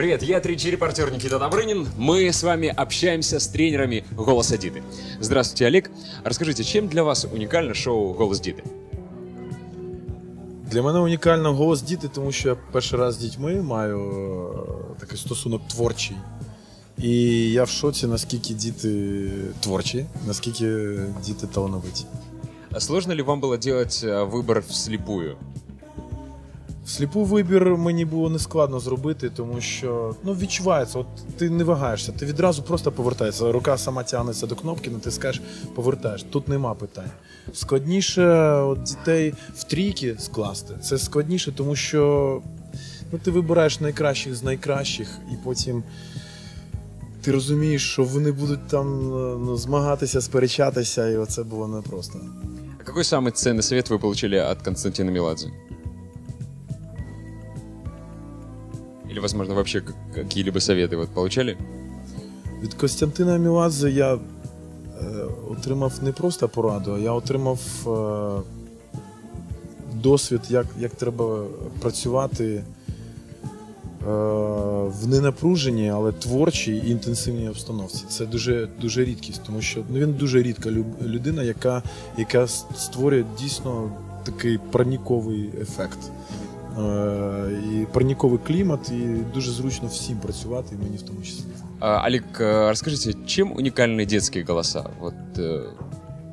Привет, я тричи репортер Никита Добрынин. Мы с вами общаемся с тренерами «Голоса Диты». Здравствуйте, Олег. Расскажите, чем для вас уникально шоу «Голос Диты»? Для мене унікально голос діти, тому що я перший раз з дітьми маю е, такий стосунок творчий. І я в шоці, наскільки діти творчі, наскільки діти талановиті. А Сложно ли вам было делать э, выбор вслепую? Сліпу вибір мені було нескладно зробити, тому що ну, відчувається, от ти не вагаєшся, ти відразу просто повертаєшся. Рука сама тягнеться до кнопки, натискаєш, повертаєш. Тут нема питань. Складніше от, дітей в трійки скласти. Це складніше, тому що ну, ти вибираєш найкращих з найкращих, і потім ти розумієш, що вони будуть там ну, змагатися, сперечатися, і оце було непросто. А какой самый ценный совет вы получили от Константина Меладзе? Или, возможно, вообще какие-либо советы вот получали? Від Костянтина Міладзе я е, отримав не просто пораду, а я отримав е, досвід, як, як треба працювати е, в ненапруженій, але творчій і інтенсивній обстановці. Це дуже, дуже рідкість, тому що ну, він дуже рідка людина, яка, яка створює дійсно такий парніковий ефект. Е, і парніковий клімат, і дуже зручно всім працювати, і мені в тому числі. А, Олег, э, расскажите, чем уникальны детские голоса? Вот э,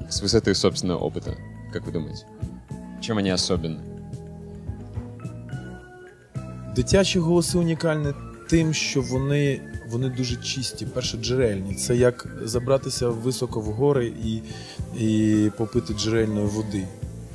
с высоты собственного опыта, как вы думаете? Чем они особенны? Дитячі голоси унікальні тим, що вони, вони дуже чисті, першоджерельні. Це як забратися високо в гори і, і попити джерельної води.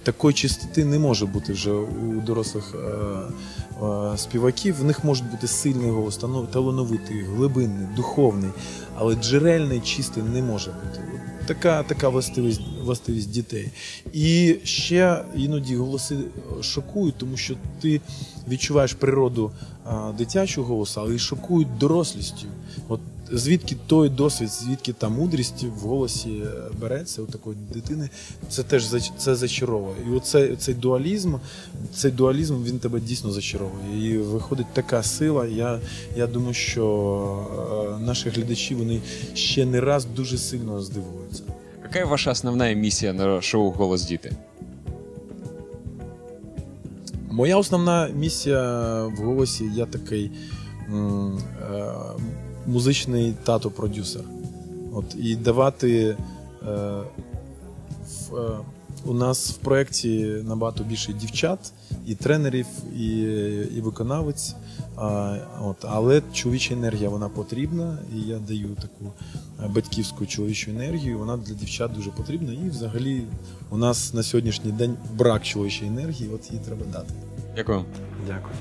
Такої чистоти не може бути вже у дорослих е, е, співаків. В них може бути сильний голос, талановитий, глибинний, духовний, але джерельний, чистий не може бути. Така, така властивість, властивість дітей. І ще іноді голоси шокують, тому що ти відчуваєш природу а, дитячого голосу, але й шокують дорослістю. От звідки той досвід, звідки та мудрість в голосі е, береться у такої дитини, це теж це зачаровує. І оцей цей дуалізм, цей дуалізм він тебе дійсно зачаровує. І виходить така сила. Я, я думаю, що е, наші глядачі вони ще не раз дуже сильно здивуються. Какая ваша основная миссия на шоу «Голос Диты»? Моя основна місія в голосі я такий м, е, музичний тато-продюсер. От, і давати е, в, е, у нас в проєкті набагато більше дівчат, і тренерів, і, і виконавець. А, от, але чоловіча енергія вона потрібна, і я даю таку е, батьківську чоловічу енергію. Вона для дівчат дуже потрібна. І взагалі у нас на сьогоднішній день брак чоловічої енергії, от її треба дати. Дякую. Дякую.